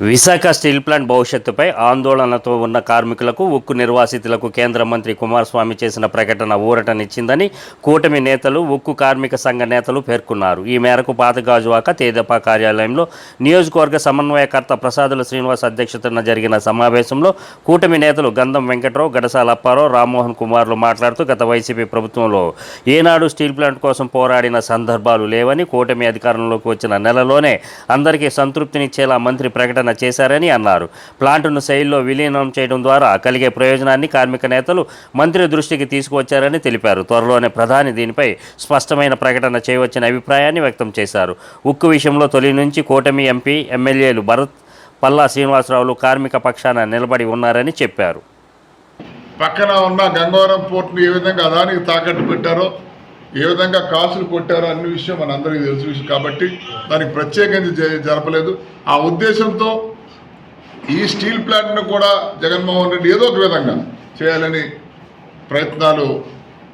Visakha steel plant భవిష్యత్తుపై ఆందోళనతో ఉన్న కార్మికులకు ఉక్కు నిర్వాసితులకు కేంద్ర మంత్రి కుమారస్వామి చేసిన ప్రకటన ఊరటనిచ్చిందని కూటమి నేతలు ఉక్కు కార్మిక సంఘ నేతలు పేర్కొన్నారు. ఈ మేరకు పాతగాజువాక తేదపా కార్యాలయంలో నియోజకవర్గ సమన్వయకర్త ప్రసాదుల శ్రీనివాస్ అధ్యక్షతన జరిగిన సమావేశంలో కూటమి నేతలు గంధం వెంకట్రావు గడసాల అప్పారావు రామ్మోహన్ కుమార్లు మాట్లాడుతూ గత వైసీపీ ప్రభుత్వంలో ఏనాడు స్టీల్ ప్లాంట్ కోసం పోరాడిన సందర్భాలు లేవని కూటమి అధికారంలోకి వచ్చిన నెలలోనే అందరికీ సంతృప్తినిచ్చేలా మంత్రి ప్రకటన చేశారని అన్నారు. ప్లాంటును శైలిలో విలీనం చేయడం ద్వారా కలిగే ప్రయోజనాన్ని కార్మిక నేతలు మంత్రి దృష్టికి తీసుకువచ్చారని తెలిపారు. త్వరలోనే ప్రధాని దీనిపై స్పష్టమైన ప్రకటన చేయవచ్చని అభిప్రాయాన్ని వ్యక్తం చేశారు. ఉక్కు విషయంలో తొలి నుంచి కూటమి ఎంపీ ఎమ్మెల్యేలు భరత్ పల్లా శ్రీనివాసరావులు కార్మిక పక్షాన నిలబడి ఉన్నారని చెప్పారు. పక్కన ఉన్న గంగవరం పోర్టును ఏ విధంగా అదానికి తాకట్టు పెట్టారో ఏ విధంగా కాసులు కొట్టారో అన్ని విషయం మన అందరికీ తెలుసు విషయం. కాబట్టి దానికి ప్రత్యేకంగా జ- జరపలేదు. ఆ ఉద్దేశంతో ఈ స్టీల్ ప్లాంట్ను కూడా జగన్మోహన్ రెడ్డి ఏదో ఒక విధంగా చేయాలని ప్రయత్నాలు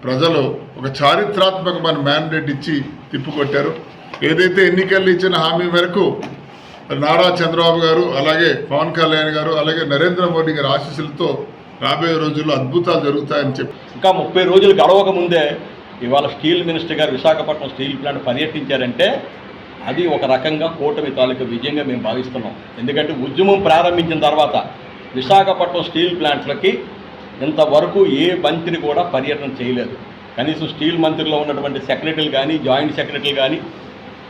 ప్రజలు ఒక చారిత్రాత్మకమైన మ్యాండేట్ ఇచ్చి తిప్పుకొట్టారు. ఏదైతే ఎన్నికల్లో ఇచ్చిన హామీ మేరకు నారా చంద్రబాబు గారు అలాగే పవన్ కళ్యాణ్ గారు అలాగే నరేంద్ర మోడీ గారి ఆశీస్సులతో రాబోయే రోజుల్లో అద్భుతాలు జరుగుతాయని చెప్పి ఇంకా ముప్పై రోజులు గడవక ముందే ఇవాళ స్టీల్ మినిస్టర్ గారు విశాఖపట్నం స్టీల్ ప్లాంట్ పర్యటించారంటే అది ఒక రకంగా కూటమి తాలూకు విజయంగా మేము భావిస్తున్నాం. ఎందుకంటే ఉద్యమం ప్రారంభించిన తర్వాత విశాఖపట్నం స్టీల్ ప్లాంట్లకి ఇంతవరకు ఏ మంత్రి కూడా పర్యటన చేయలేదు. కనీసం స్టీల్ మంత్రిలో ఉన్నటువంటి సెక్రటరీలు కానీ జాయింట్ సెక్రటరీలు కానీ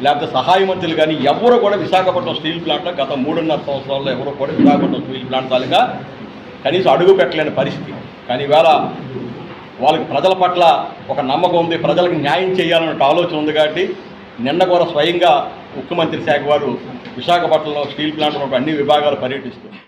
లేకపోతే సహాయ మంత్రులు కానీ ఎవరు కూడా విశాఖపట్నం స్టీల్ ప్లాంట్లో గత మూడున్నర సంవత్సరాల్లో ఎవరు కూడా విశాఖపట్నం స్టీల్ ప్లాంట్ తాలూకా కనీసం అడుగు పెట్టలేని పరిస్థితి. కానీ ఇవాళ వాళ్ళకి ప్రజల పట్ల ఒక నమ్మకం ఉంది ప్రజలకు న్యాయం చేయాలనే ఒక ఆలోచన ఉంది కాబట్టి నిన్న కూడా స్వయంగా ముఖ్యమంత్రి శాఖ వారు విశాఖపట్నంలో స్టీల్ ప్లాంట్ అన్ని విభాగాలు పర్యటిస్తున్నారు.